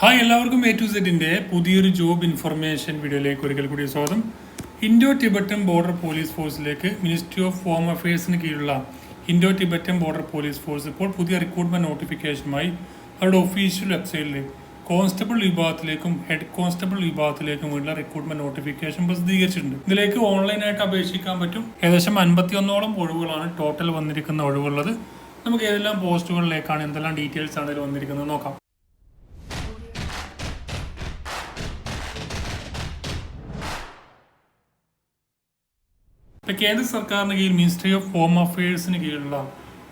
Hi എല്ലാവർക്കും A to സെറ്റിന്റെ പുതിയൊരു ജോബ് ഇൻഫർമേഷൻ വീഡിയോയിലേക്ക് ഒരിക്കൽ കൂടി സ്വാഗതം. ഇൻഡോ ടിബറ്റൻ ബോർഡർ പോലീസ് ഫോഴ്സിലേക്ക് മിനിസ്ട്രി ഓഫ് ഹോം അഫയേഴ്സിന് കീഴിലുള്ള Indo Tibetan border police force ഇപ്പോൾ പുതിയ റിക്രൂട്ട്മെന്റ് നോട്ടിഫിക്കേഷനുമായി അവരുടെ ഒഫീഷ്യൽ വെബ്സൈറ്റിൽ കോൺസ്റ്റബിൾ വിഭാഗത്തിലേക്കും ഹെഡ് കോൺസ്റ്റബിൾ വിഭാഗത്തിലേക്കും വേണ്ടിയുള്ള റിക്രൂട്ട്മെന്റ് നോട്ടിഫിക്കേഷൻ പ്രസിദ്ധീകരിച്ചിട്ടുണ്ട്. ഇതിലേക്ക് ഓൺലൈനായിട്ട് അപേക്ഷിക്കാൻ പറ്റും. ഏകദേശം അൻപത്തിയൊന്നോളം ഒഴിവുകളാണ് ടോട്ടൽ വന്നിരിക്കുന്ന ഒഴിവുള്ളത്. നമുക്ക് ഏതെല്ലാം പോസ്റ്റുകളിലേക്കാണ് എന്തെല്ലാം ഡീറ്റെയിൽസ് ആണ് ഇതിൽ വന്നിരിക്കുന്നത് നോക്കാം. കേന്ദ്ര സർക്കാരിന് കീഴിൽ മിനിസ്ട്രി ഓഫ് ഹോം അഫയേഴ്സിന് കീഴിലുള്ള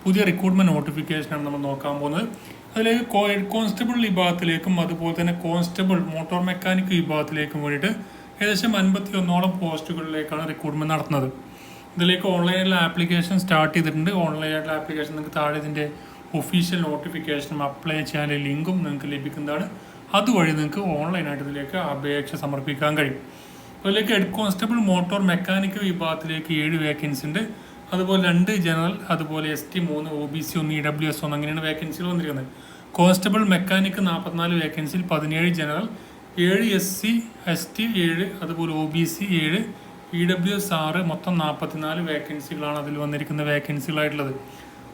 പുതിയ റിക്രൂട്ട്മെന്റ് നോട്ടിഫിക്കേഷനാണ് നമ്മൾ നോക്കാൻ പോകുന്നത്. അതിലേക്ക് ഹെഡ് കോൺസ്റ്റബിൾ വിഭാഗത്തിലേക്കും അതുപോലെ തന്നെ കോൺസ്റ്റബിൾ മോട്ടോർ മെക്കാനിക് വിഭാഗത്തിലേക്കും വേണ്ടിയിട്ട് ഏകദേശം അൻപത്തി ഒന്നോളം പോസ്റ്റുകളിലേക്കാണ് റിക്രൂട്ട്മെന്റ് നടത്തുന്നത്. ഇതിലേക്ക് ഓൺലൈനിലുള്ള ആപ്ലിക്കേഷൻ സ്റ്റാർട്ട് ചെയ്തിട്ടുണ്ട്. ഓൺലൈനായിട്ടുള്ള ആപ്ലിക്കേഷൻ നിങ്ങൾക്ക് താഴെ ഇതിന്റെ ഒഫീഷ്യൽ നോട്ടിഫിക്കേഷനും അപ്ലൈ ചെയ്യാനുള്ള ലിങ്കും നിങ്ങൾക്ക് ലഭിക്കുന്നതാണ്. അതുവഴി നിങ്ങൾക്ക് ഓൺലൈനായിട്ട് ഇതിലേക്ക് അപേക്ഷ സമർപ്പിക്കാൻ കഴിയും. അതിലേക്ക് ഹെഡ് കോൺസ്റ്റബിൾ മോട്ടോർ മെക്കാനിക് വിഭാഗത്തിലേക്ക് ഏഴ് വേക്കൻസി ഉണ്ട് അതുപോലെ രണ്ട് ജനറൽ അതുപോലെ എസ് ടി മൂന്ന് ഒ ബി സി ഒന്ന് ഇ ഡബ്ല്യു എസ് ഒന്ന് അങ്ങനെയാണ് വേക്കൻസികൾ വന്നിരിക്കുന്നത്. കോൺസ്റ്റബിൾ മെക്കാനിക്ക് നാൽപ്പത്തിനാല് വേക്കൻസിയിൽ പതിനേഴ് ജനറൽ ഏഴ് എസ് സി എസ് ടി ഏഴ് അതുപോലെ ഒ ബി സി ഏഴ് ഇ ഡബ്ല്യു എസ് ആറ് മൊത്തം നാൽപ്പത്തിനാല് വേക്കൻസികളാണ് അതിൽ വന്നിരിക്കുന്ന വേക്കൻസികളായിട്ടുള്ളത്.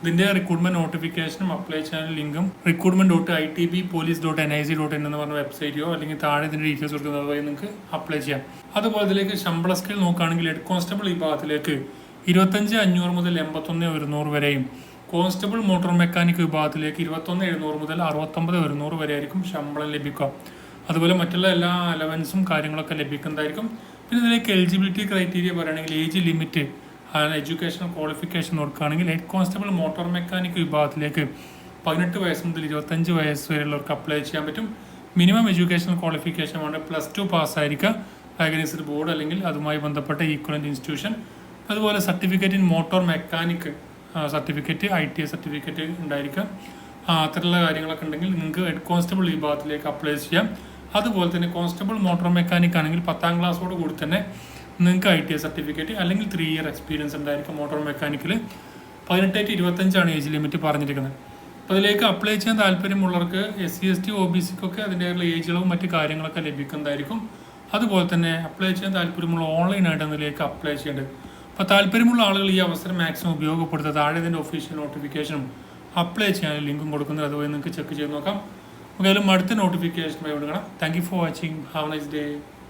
ഇതിന്റെ റിക്രൂട്ട്മെന്റ് നോട്ടിഫിക്കേഷനും അപ്ലൈ ചെയ്യാൻ ലിങ്കും recruitment dot I T B police dot N I C dot in എന്ന് പറഞ്ഞ വെബ്സൈറ്റോ അല്ലെങ്കിൽ താഴെ ഇതിന്റെ ഡീറ്റെയിൽസ് കൊടുക്കുന്നത് വഴി നിങ്ങൾക്ക് അപ്ലൈ ചെയ്യാം. അതുപോലെ ഇതിലേക്ക് ശമ്പള സ്കെയിൽ നോക്കുകയാണെങ്കിൽ ഹെഡ് കോൺസ്റ്റബിൾ വിഭാഗത്തിലേക്ക് ഇരുപത്തഞ്ച് അഞ്ഞൂറ് മുതൽ എൺപത്തൊന്ന് ഒരുന്നൂറ് വരെയും കോൺസ്റ്റബിൾ മോട്ടോർ മെക്കാനിക് വിഭാഗത്തിലേക്ക് ഇരുപത്തൊന്ന് എഴുന്നൂറ് മുതൽ അറുപത്തൊമ്പത് ഒരുന്നൂറ് വരെ ആയിരിക്കും ശമ്പളം ലഭിക്കുക. അതുപോലെ മറ്റുള്ള എല്ലാ അലവൻസും കാര്യങ്ങളൊക്കെ ലഭിക്കുന്നതായിരിക്കും. പിന്നെ ഇതിലേക്ക് എലിജിബിലിറ്റി ക്രൈറ്റീരിയ പറയുകയാണെങ്കിൽ ഏജ് ലിമിറ്റ് എഡ്യൂക്കേഷണൽ ക്വാളിഫിക്കേഷൻ നോക്കുകയാണെങ്കിൽ ഹെഡ് കോൺസ്റ്റബിൾ മോട്ടോർ മെക്കാനിക് വിഭാഗത്തിലേക്ക് പതിനെട്ട് വയസ്സ് മുതൽ ഇരുപത്തഞ്ച് വയസ്സ് വരെയുള്ളവർക്ക് അപ്ലൈ ചെയ്യാൻ പറ്റും. മിനിമം എഡ്യൂക്കേഷണൽ ക്വാളിഫിക്കേഷൻ വേണ്ട പ്ലസ് ടു പാസ്സായിരിക്കുക. ഓർഗനൈസ്ഡ് ബോർഡ് അല്ലെങ്കിൽ അതുമായി ബന്ധപ്പെട്ട ഈക്വലന്റ് ഇൻസ്റ്റിറ്റ്യൂഷൻ അതുപോലെ certificate in motor mechanic certificate I T certificate ഉണ്ടായിരിക്കുക. അത്തരമുള്ള കാര്യങ്ങളൊക്കെ ഉണ്ടെങ്കിൽ നിങ്ങൾക്ക് ഹെഡ് കോൺസ്റ്റബിൾ വിഭാഗത്തിലേക്ക് അപ്ലൈ ചെയ്യാം. അതുപോലെ തന്നെ കോൺസ്റ്റബിൾ മോട്ടോർ മെക്കാനിക് ആണെങ്കിൽ പത്താം ക്ലാസ്സോട് കൂടി തന്നെ നിങ്ങൾക്ക് ഐ ടി സർട്ടിഫിക്കറ്റ് അല്ലെങ്കിൽ ത്രീ ഇയർ എക്സ്പീരിയൻസ് ഉണ്ടായിരിക്കും മോട്ടോർ മെക്കാനിക്കിൽ പതിനെട്ട് ടു ഇരുപത്തഞ്ചാണ് ഏജ് ലിമിറ്റ് പറഞ്ഞിരിക്കുന്നത്. അപ്പോൾ അതിലേക്ക് അപ്ലൈ ചെയ്യാൻ താല്പര്യമുള്ളവർക്ക് S C S T O B സിക്കൊക്കെ അതിന്റെതായുള്ള ഏജുകളും മറ്റു കാര്യങ്ങളൊക്കെ ലഭിക്കുന്നതായിരിക്കും. അതുപോലെ തന്നെ അപ്ലൈ ചെയ്യാൻ താല്പര്യമുള്ള ഓൺലൈനായിട്ട് അതിലേക്ക് അപ്ലൈ ചെയ്യേണ്ടത്. അപ്പോൾ താല്പര്യമുള്ള ആളുകൾ ഈ അവസരം മാക്സിമം ഉപയോഗപ്പെടുത്തുക. താഴെ ഇതിന്റെ ഒഫീഷ്യൽ നോട്ടിഫിക്കേഷനും അപ്ലൈ ചെയ്യാൻ ലിങ്കും കൊടുക്കുന്നത്. അതുപോലെ നിങ്ങൾക്ക് ചെക്ക് ചെയ്ത് നോക്കാം. എന്തായാലും അടുത്ത നോട്ടിഫിക്കേഷനുമായി വിടുകണം thank you for watching have nice day